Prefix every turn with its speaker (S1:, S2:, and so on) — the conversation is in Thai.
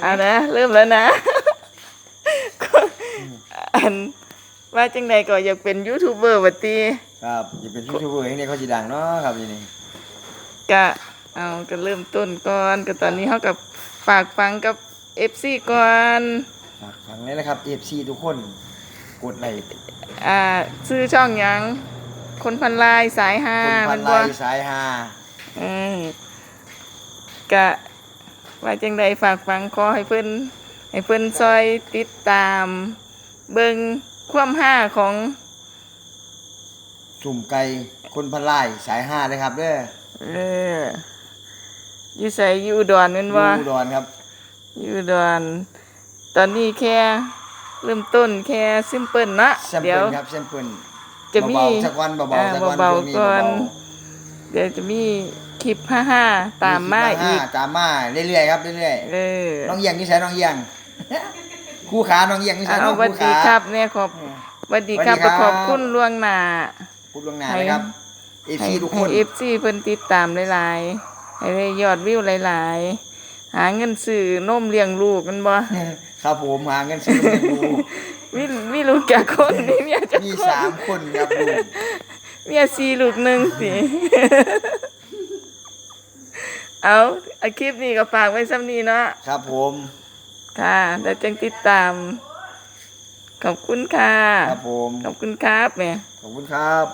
S1: เอานะเริ่มแล้วนะก็อันว่าจังใดก็อยากเป็นยูทูบเบอร์บัดตี
S2: ครับอย่าเป็นยูทูบเบอร์อย่างนี้เขาจะดังเนาะครับทีนี้
S1: กะเอาก็เริ่มต้นก่อนก็ตอนนี้เขากับฝากฟังกับ FC ก่อน
S2: ฝากฟังเลยนะครับ FC ทุกคนกดไลค์
S1: อ่าชื่อช่องหยังคนพันลายสายห้า
S2: คนพั
S1: มันน
S2: ไล
S1: บ่
S2: ค์สายฮา
S1: อืมกะ ว่าจังใดฝากฟังขอให้เพิ่นให้เพิ่นซอยติดตาม เบิ่งความห้าของ
S2: สุ่มไก่คนพันไลค์สายฮาเลยครับเด้อ
S1: เอออยู่ใส่อยู่อุดรแม่น
S2: อ
S1: บ่
S2: ยู่อุดรครับ
S1: อยู่อุดรตอนนี้แค่เริ่มต้นแค่ซิมเปิลนะ
S2: แซม
S1: เดี๋ย
S2: เปิ
S1: ว
S2: ลครับแซมเปิล
S1: จะมี
S2: เบาๆสักวันเบา
S1: อ่า
S2: ๆสักวัน
S1: เบาๆ
S2: ช่วงนี้
S1: ก่อน
S2: เบา
S1: เดี๋ยวจะมีคลิปห้าห้า
S2: ๆ
S1: ตามมาอีก
S2: ตามมาเรื่อยๆครับเรื่อย
S1: เออ
S2: ๆน้องเอียงนี่ใช้น้องเอียงคู่ขาน้องเอียงนี่ใช้น้
S1: เอา
S2: อง
S1: สวัส
S2: คู่
S1: ดี
S2: ขา
S1: ครับเนี่ยขอบสวัสดีครับ
S2: สวัสดีครับ
S1: ขอบคุณล่วงหน้า
S2: พูดลวงหน้านะครับ FC ทุกคน
S1: ให้ FC เพิ่นติดตามหลายๆให้ได้ยอดวิวหลายๆ หาเงินซื้อนมเลี้ยงลูกกันบ่
S2: ครับผมหาเงินซื้อเมนู
S1: มีมีลูกกี่คนมีเมียจัก
S2: มี
S1: คน
S2: สามคนครับลูก
S1: เมียสี่ลูกหนึ่งสิ เอาอาคลิปนี้ก็ฝากไว้ซ้ำนี้เนาะ
S2: ครับผม
S1: ค่ะ แล้วจังติดตาม ขอบคุณค่ะ
S2: ครับผม
S1: ขอบคุณครับแม่
S2: ขอบคุณครับ